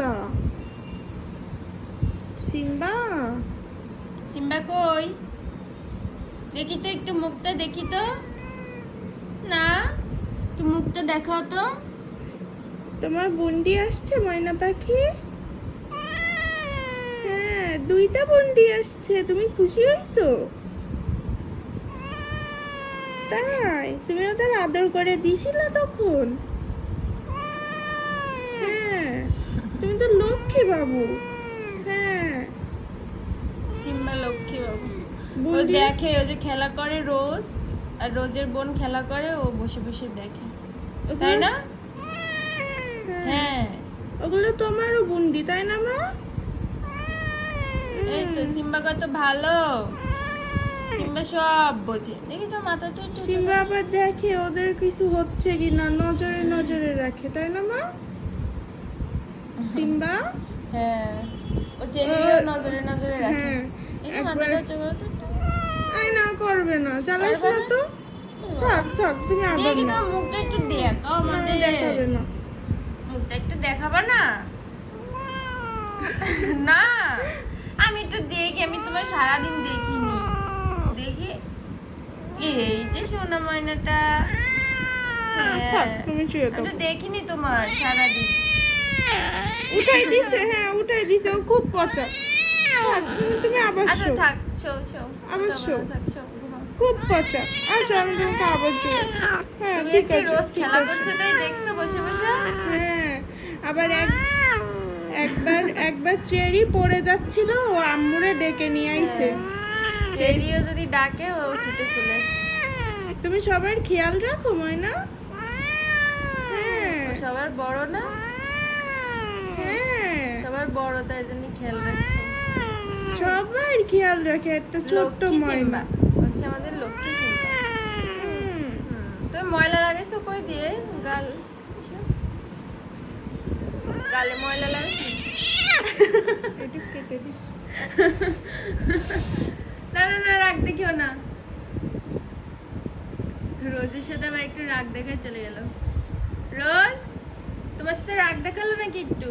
Simba Simba Simba কই দেখি তো একটু মুখটা দেখি তো না একটু মুখটা দেখাও তো তোমার বুন্ডি আসছে ময়না পাখি হ্যাঁ দুইটা বুন্ডি আসছে তুমি খুশি হয়েছো তাই তুমি ওদের আদর করে দিছিলে তখন হ্যাঁ তুমি তো লক্ষ্মী বাবু। হ্যাঁ। সিম্বা লক্ষ্মী বাবু। ও দেখে ও যে খেলা করে রোজ আর রোজের বোন খেলা করে ও বসে বসে দেখে। তাই না? হ্যাঁ। হ্যাঁ। ওগুলো তোমারও বুন্ডি তাই না মা? এই তো সিম্বা কত ভালো। সিম্বা সব বোঝে। দেখি তো মাথাটা একটু সিম্বা আবার দেখে ওদের কিছু হচ্ছে কিনা নজরে নজরে রাখে তাই না মা? সিম্বা হ্যাঁ। ও চেলিও নজরে নজরে রাখে। মাথাটা উঁচু তো আই না করবে না। চালাস না না? তো। থাক থাক তুমি আদর না মুখটা একটু দেখাও আমাদের। দেখাবে না। মুখটা একটু দেখাবা না? না। আমি একটু দেখি আমি তোমার সারাদিন দেখিনি। দেখি। এই যে সোনা ময়নাটা। হ্যাঁ। তুমি দেখিনি তোমার সারাদিন। উঠাই দিছে হ্যাঁ উঠাই দিছে ও খুব পচা। তুমি আবার আচ্ছা শো। Show show. আবার ঘুমাও, শো। শো, খুব পচা। আচ্ছা আমি তোমাকে আবার শুয়ে হ্যাঁ ঠিক আছে রোজ খেলা আছে। তাই দেখছ বসে বসে? হ্যাঁ আবার এক একবার একবার চেরি পড়ে যাচ্ছিল ও আম্মুরে ডেকে নিয়ে আইছে। চেরিও যদি ডাকে ও ছুটে চলে আসে। তুমি সবার খেয়াল রাখো ময়না। হ্যাঁ সবার বড় না? হ্যাঁ সবার বড় তাই জন্য খেয়াল রাখছো। সবার খেয়াল রাখে একটা ছোট্ট ময়না হচ্ছে আমাদের লক্ষ্মী সিম্বা। তুমি ময়লা লাগাইছো কই দিয়ে? গাল। গালে ময়লা লাগাইছো? এটা কেটে দিস। না না না রাগ দেখিও না। রোজের সাথে আবার একটু রাগ দেখায় চলে গেল। রোজ তোমার সাথে রাগ দেখাল নাকি একটু?